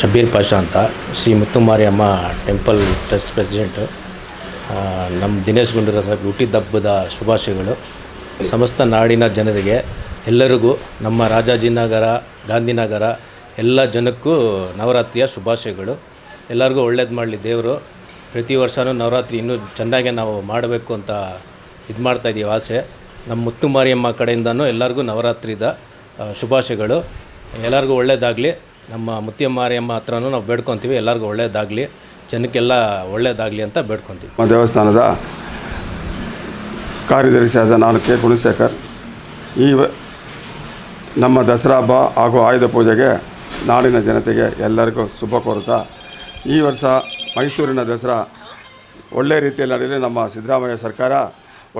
ಶಬೀರ್ ಪಾಷಾ ಅಂತ, Shri Muthumariyamma temple trust president ನಮ್ಮ ದಿನೇಶ್ ಗುಂಡೂರಾವ್ ಸಾಹೇಬ್ ಹುಟ್ಟಿದ ಹಬ್ಬದ ಶುಭಾಶಯಗಳು. ಸಮಸ್ತ ನಾಡಿನ ಜನರಿಗೆ, ಎಲ್ಲರಿಗೂ, ನಮ್ಮ ರಾಜಾಜಿನಗರ, ಗಾಂಧಿನಗರ, ಎಲ್ಲ ಜನಕ್ಕೂ ನವರಾತ್ರಿಯ ಶುಭಾಶಯಗಳು. ಎಲ್ಲರಿಗೂ ಒಳ್ಳೇದು ಮಾಡಲಿ ದೇವರು. ಪ್ರತಿ ವರ್ಷವೂ ನವರಾತ್ರಿ ಇನ್ನೂ ಚೆನ್ನಾಗೆ ನಾವು ಮಾಡಬೇಕು ಅಂತ ಇದು ಮಾಡ್ತಾಯಿದ್ದೀವಿ ಆಸೆ. ನಮ್ಮ ಮುತ್ತುಮಾರಿಯಮ್ಮ ಕಡೆಯಿಂದನೂ ಎಲ್ಲರಿಗೂ ನವರಾತ್ರಿದ ಶುಭಾಶಯಗಳು. ಎಲ್ಲರಿಗೂ ಒಳ್ಳೇದಾಗಲಿ. ನಮ್ಮ ಮುತ್ತಿಯಮ್ಮಾರಿಯಮ್ಮ ಹತ್ರನೂ ನಾವು ಬೇಡ್ಕೊತೀವಿ, ಎಲ್ಲರಿಗೂ ಒಳ್ಳೆಯದಾಗಲಿ ಜನಕ್ಕೆಲ್ಲ ಒಳ್ಳೆಯದಾಗಲಿ ಅಂತ ಬೇಡ್ಕೊತೀವಿ. ನಮ್ಮ ದೇವಸ್ಥಾನದ ಕಾರ್ಯದರ್ಶಿಯಾದ ನಾನು ಕೆ. ಗುಣಶೇಖರ್ ಈ ನಮ್ಮ ದಸರಾ ಹಬ್ಬ ಹಾಗೂ ಆಯುಧ ಪೂಜೆಗೆ ನಾಡಿನ ಜನತೆಗೆ ಎಲ್ಲರಿಗೂ ಶುಭ ಕೋರುತ್ತಾ. ಈ ವರ್ಷ ಮೈಸೂರಿನ ದಸರಾ ಒಳ್ಳೆಯ ರೀತಿಯಲ್ಲಿ ನಡೆಯಲಿ, ನಮ್ಮ ಸಿದ್ದರಾಮಯ್ಯ ಸರ್ಕಾರ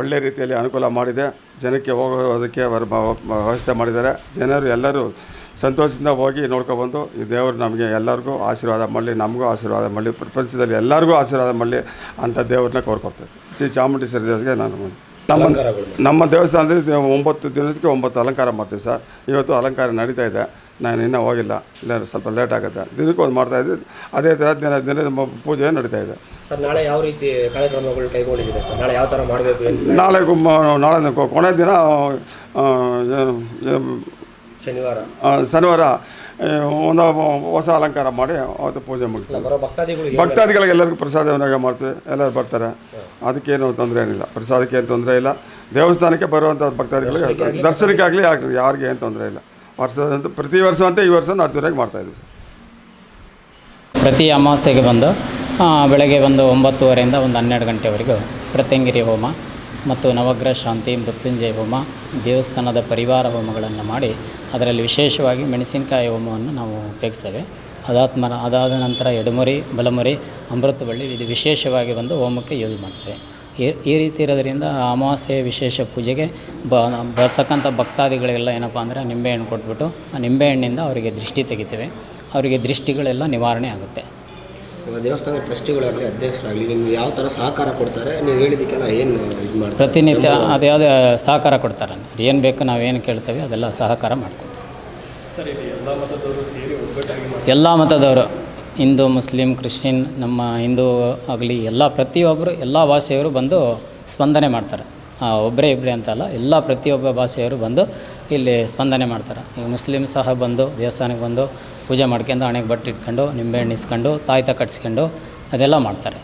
ಒಳ್ಳೆಯ ರೀತಿಯಲ್ಲಿ ಅನುಕೂಲ ಮಾಡಿದೆ. ಜನಕ್ಕೆ ಹೋಗೋದಕ್ಕೆ ವ್ಯವಸ್ಥೆ ಮಾಡಿದ್ದಾರೆ. ಜನರು ಎಲ್ಲರೂ ಸಂತೋಷದಿಂದ ಹೋಗಿ ನೋಡ್ಕೊಬಂದು ಈ ದೇವರು ನಮಗೆ ಎಲ್ಲರಿಗೂ ಆಶೀರ್ವಾದ ಮಾಡಲಿ ನಮಗೂ ಆಶೀರ್ವಾದ ಮಾಡಲಿ ಪ್ರಪಂಚದಲ್ಲಿ ಎಲ್ಲರಿಗೂ ಆಶೀರ್ವಾದ ಮಾಡಲಿ ಅಂತ ದೇವ್ರನ್ನ ಕೋರ್ಕೊಡ್ತಾರೆ ಶ್ರೀ ಚಾಮುಂಡೇಶ್ವರಿ ದೇವರಿಗೆ ನಾನು ನಮ್ಮ ನಮ್ಮ ದೇವಸ್ಥಾನದಲ್ಲಿ ಒಂಬತ್ತು ದಿನಕ್ಕೆ ಒಂಬತ್ತು ಅಲಂಕಾರ ಮಾಡ್ತೀವಿ ಸರ್. ಇವತ್ತು ಅಲಂಕಾರ ನಡೀತಾ ಇದೆ. ನಾನು ಇನ್ನೂ ಹೋಗಿಲ್ಲ. ಇಲ್ಲ ಸ್ವಲ್ಪ ಲೇಟ್ ಆಗುತ್ತೆ. ದಿನಕ್ಕೆ ಒಂದು ಮಾಡ್ತಾಯಿದ್ದೆ ಅದೇ ಥರ ದಿನ ದಿನ ಪೂಜೆ ನಡೀತಾ ಇದೆ. ಸರ್ ನಾಳೆ ಯಾವ ರೀತಿ ಕಾರ್ಯಕ್ರಮಗಳು ಕೈಗೊಂಡಿದ್ದೀರಾ ಸರ್? ನಾಳೆ ಯಾವ ಥರ ಮಾಡಬೇಕು? ನಾಳೆ ನಾಳೆ ಕೊನೆ ದಿನ ಶನಿವಾರ. ಆ, ಶನಿವಾರ ಒಂದು ಹೊಸ ಅಲಂಕಾರ ಮಾಡಿ ಅವತ್ತು ಪೂಜೆ ಮುಗಿಸ್ತಾರೆ ಬರೋ ಭಕ್ತಾದಿಗಳು ಭಕ್ತಾದಿಗಳಿಗೆ ಎಲ್ಲರಿಗೂ ಪ್ರಸಾದವನ್ನಾಗ ಮಾಡ್ತೀವಿ ಎಲ್ಲರೂ ಬರ್ತಾರೆ. ಅದಕ್ಕೇನು ತೊಂದರೆ ಏನಿಲ್ಲ ಪ್ರಸಾದಕ್ಕೆ ಏನು ತೊಂದರೆ ಇಲ್ಲ. ದೇವಸ್ಥಾನಕ್ಕೆ ಬರುವಂಥ ಭಕ್ತಾದಿಗಳಿಗೆ ದರ್ಶನಕ್ಕಾಗಲಿ ಆಗಲಿ ಯಾರಿಗೆ ಏನು ತೊಂದರೆ ಇಲ್ಲ. ವರ್ಷದಂತ ಪ್ರತಿ ವರ್ಷ ಅಂತ ಈ ವರ್ಷ ಅದ್ದೂರಿಯಾಗಿ ಮಾಡ್ತಾಯಿದ್ವಿ ಸರ್. ಪ್ರತಿ ಅಮಾವಾಸ್ಯೆಗೆ ಬಂದು ಬೆಳಗ್ಗೆ ಒಂದು ಒಂಬತ್ತುವರೆಯಿಂದ ಒಂದು ಹನ್ನೆರಡು ಗಂಟೆವರೆಗೂ ಪ್ರತ್ಯಂಗಿರಿ ಹೋಮ ಮತ್ತು ನವಗ್ರಹ ಶಾಂತಿ, ಮೃತ್ಯುಂಜಯ ಹೋಮ, ದೇವಸ್ಥಾನದ ಪರಿವಾರ ಹೋಮಗಳನ್ನು ಮಾಡಿ ಅದರಲ್ಲಿ ವಿಶೇಷವಾಗಿ ಮೆಣಸಿನಕಾಯಿ ಹೋಮವನ್ನು ನಾವು ಉಪಯೋಗಿಸ್ತೇವೆ. ಅದಾತ್ಮ ಅದಾದ ನಂತರ ಎಡಮುರಿ, ಬಲಮುರಿ ಅಮೃತ ಬಳ್ಳಿ ಇದು ವಿಶೇಷವಾಗಿ ಬಂದು ಹೋಮಕ್ಕೆ ಯೂಸ್ ಮಾಡ್ತೇವೆ. ಈ ರೀತಿ ಇರೋದರಿಂದ ಅಮಾವಾಸ್ಯೆ ವಿಶೇಷ ಪೂಜೆಗೆ ಬ ಬರ್ತಕ್ಕಂಥ ಭಕ್ತಾದಿಗಳಿಗೆಲ್ಲ ಏನಪ್ಪ ಅಂದರೆ ನಿಂಬೆಹಣ್ಣು ಕೊಟ್ಬಿಟ್ಟು ಆ ನಿಂಬೆಹಣ್ಣಿಂದ ಅವರಿಗೆ ದೃಷ್ಟಿ ತೆಗಿತೇವೆ. ಅವರಿಗೆ ದೃಷ್ಟಿಗಳೆಲ್ಲ ನಿವಾರಣೆ ಆಗುತ್ತೆ. ಇವಾಗ ದೇವಸ್ಥಾನದ ಟ್ರಸ್ಟಿಗಳಾಗಲಿ ಅಧ್ಯಕ್ಷರಾಗಲಿ ನಿಮ್ಗೆ ಯಾವ ಥರ ಸಹಕಾರ ಕೊಡ್ತಾರೆ? ನೀವು ಹೇಳಿದಕ್ಕೆಲ್ಲ ಏನು ಇದು ಮಾಡ್ತಾರೆ? ಪ್ರತಿನಿತ್ಯ ಅದ್ಯಾವುದೇ ಸಹಕಾರ ಕೊಡ್ತಾರೆ. ಏನು ಬೇಕು ನಾವೇನು ಕೇಳ್ತೇವೆ ಅದೆಲ್ಲ ಸಹಕಾರ ಮಾಡಿಕೊಡ್ತೀವಿ. ಎಲ್ಲ ಮತದವರು ಹಿಂದೂ ಮುಸ್ಲಿಂ ಕ್ರಿಶ್ಚಿಯನ್ ನಮ್ಮ ಹಿಂದೂ ಆಗಲಿ ಎಲ್ಲ ಪ್ರತಿಯೊಬ್ಬರು ಎಲ್ಲ ಭಾಷೆಯವರು ಬಂದು ಸ್ಪಂದನೆ ಮಾಡ್ತಾರೆ. ಒಬ್ಬರೇ ಇಬ್ಬರೇ ಅಂತಲ್ಲ ಎಲ್ಲ ಪ್ರತಿಯೊಬ್ಬ ಭಾಷೆಯವರು ಬಂದು ಇಲ್ಲಿ ಸ್ಪಂದನೆ ಮಾಡ್ತಾರೆ. ಈಗ ಮುಸ್ಲಿಂ ಸಹ ಬಂದು ದೇವಸ್ಥಾನಕ್ಕೆ ಬಂದು ಪೂಜೆ ಮಾಡ್ಕೊಂಡು ಹಣೆಗೆ ಬಟ್ಟೆ ಇಟ್ಕೊಂಡು ನಿಂಬೆಹಣ್ಣು ಇಸ್ಕೊಂಡು ತಾಯ್ತ ಕಟ್ಸ್ಕೊಂಡು ಅದೆಲ್ಲ ಮಾಡ್ತಾರೆ.